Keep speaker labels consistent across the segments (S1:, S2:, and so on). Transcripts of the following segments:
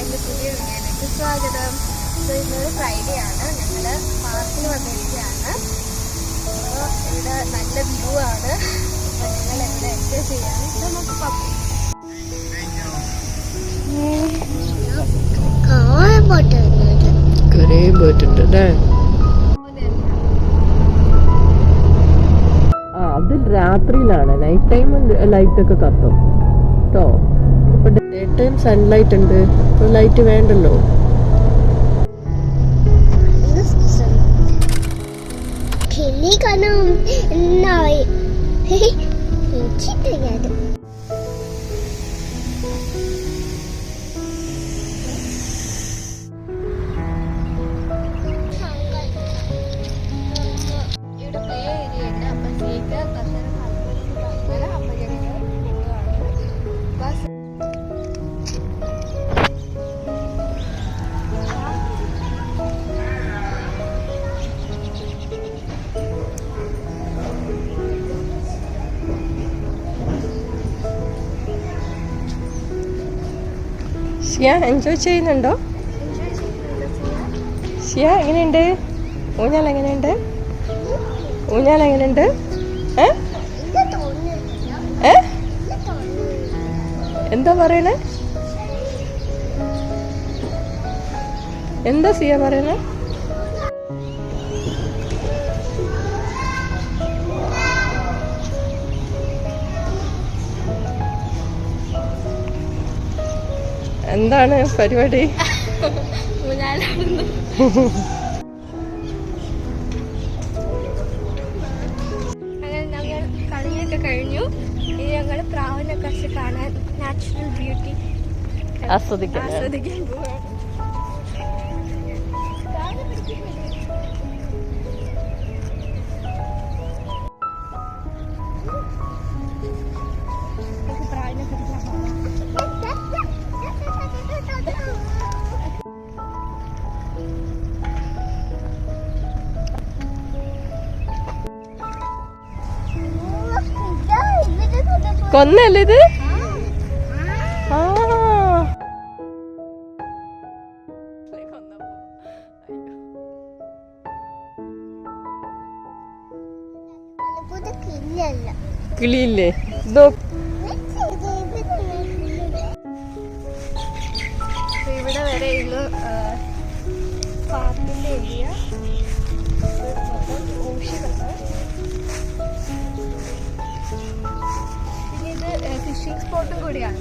S1: എന്റെ പുതിയ വീഡിയോയിലേക്ക് സ്വാഗതം. സോ ഇന്നൊരു ഫ്രൈഡേ ആണ്. ഞങ്ങൾ പാർക്കിൽ വന്നിരിക്കുകയാണ്. അപ്പോൾ ഇവിടെ നല്ല വ്യൂ ആണ്. അപ്പോൾ ഞങ്ങൾ ഇവിടെ എൻജോയ് ചെയ്യാണ് ഇത് നമുക്ക് പപ്പി
S2: കുറേ അത് രാത്രിയിലാണ്. നൈറ്റ് ടൈം ലൈറ്റ് ഒക്കെ കത്തും. കേട്ടോ ഡേ ടൈം സൺലൈറ്റ് ഉണ്ട്. ലൈറ്റ് വേണ്ടല്ലോ?
S3: കിളി കാണാം എനിക്ക്
S2: ഷിയ എൻജോയ് ചെയ്യുന്നുണ്ടോ? ഷിയ എങ്ങനെയുണ്ട്? ഊഞ്ഞാൽ എങ്ങനെയുണ്ട്? ഊഞ്ഞാൽ എങ്ങനെയുണ്ട്? എന്താ പറയണേ? എന്താ സിയ പറയണേ? എന്താണ് പരിപാടി?
S1: കഴിഞ്ഞു. ഇനി ഞങ്ങൾ പ്രാവിനെ കുറച്ച് കാണാൻ നാച്ചുറൽ ബ്യൂട്ടി
S2: ആസ്വദിക്കാൻ.
S1: ആസ്വദിക്കാൻ പോവാണ്.
S2: കൊന്നല്ലേ ഇത്? കിളിയില്ലേ?
S1: ഇവിടെ വരെ പാർക്കിന്റെ ഏരിയ. ഊഷി പിന്നെ ഫിഷിംഗ് സ്പോട്ടും കൂടിയാണ്.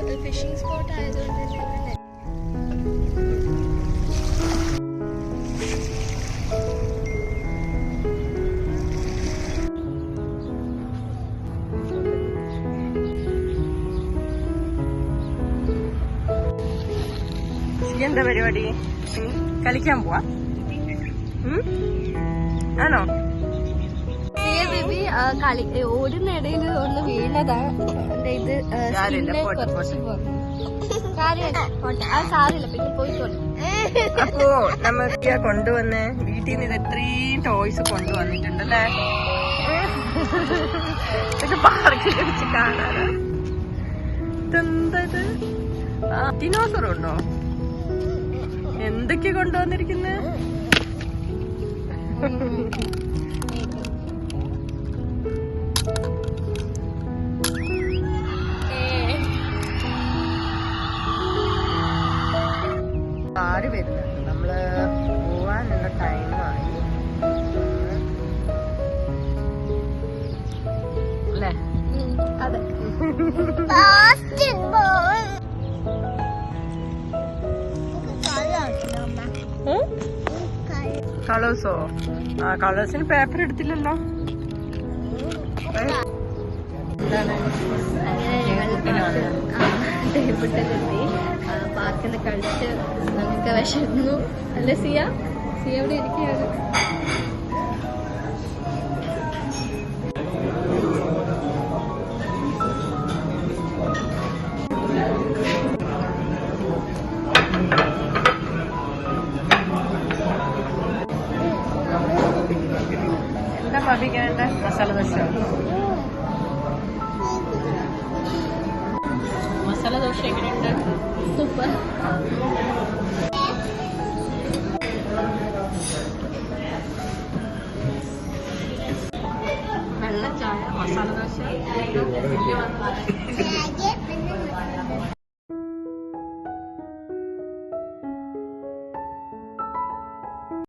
S1: ഇത് ഫിഷിംഗ് സ്പോട്ട് ആയതുകൊണ്ട്
S2: എന്താ പരിപാടി? കളിക്കാൻ പോവാ? ആണോ?
S1: കളി ഓടുന്നിടയിൽ ഒന്ന് വീണതാ. ഇത്
S2: അപ്പോ കൊണ്ടുവന്ന് വീട്ടിൽ നിന്ന് ഇത്രയും ടോയ്സ് കൊണ്ടുവന്നിട്ടുണ്ടല്ലേ? ഇതൊക്കെ പാർക്കിൽ വെച്ച് കാണാറ് ഇതെന്താ ഇത്? ഡിനോസർ ഉണ്ടോ? എന്തൊക്കെ കൊണ്ടുവന്നിരിക്കുന്നത് ആര് വരുന്നുണ്ട്? നമ്മൾ പോവാനുള്ള ടൈമായി അല്ലേ?
S1: അതെ.
S2: കളേഴ്സോ ആ കളേഴ്സിന് പേപ്പർ എടുത്തില്ലല്ലോ.
S1: കഴിച്ച് ടേബിളിലെത്തി. കളിച്ച് നമുക്ക് വിശന്നു. അല്ലേ സിയ? സിയ അവിടെ ഇരിക്കുകയാണ്
S2: അഭിക്കാനുണ്ട് മസാല ദോശ. മസാല ദോശ എങ്ങനെയുണ്ട്?
S1: സൂപ്പർ.
S2: വെള്ള ചായ മസാല ദോശ.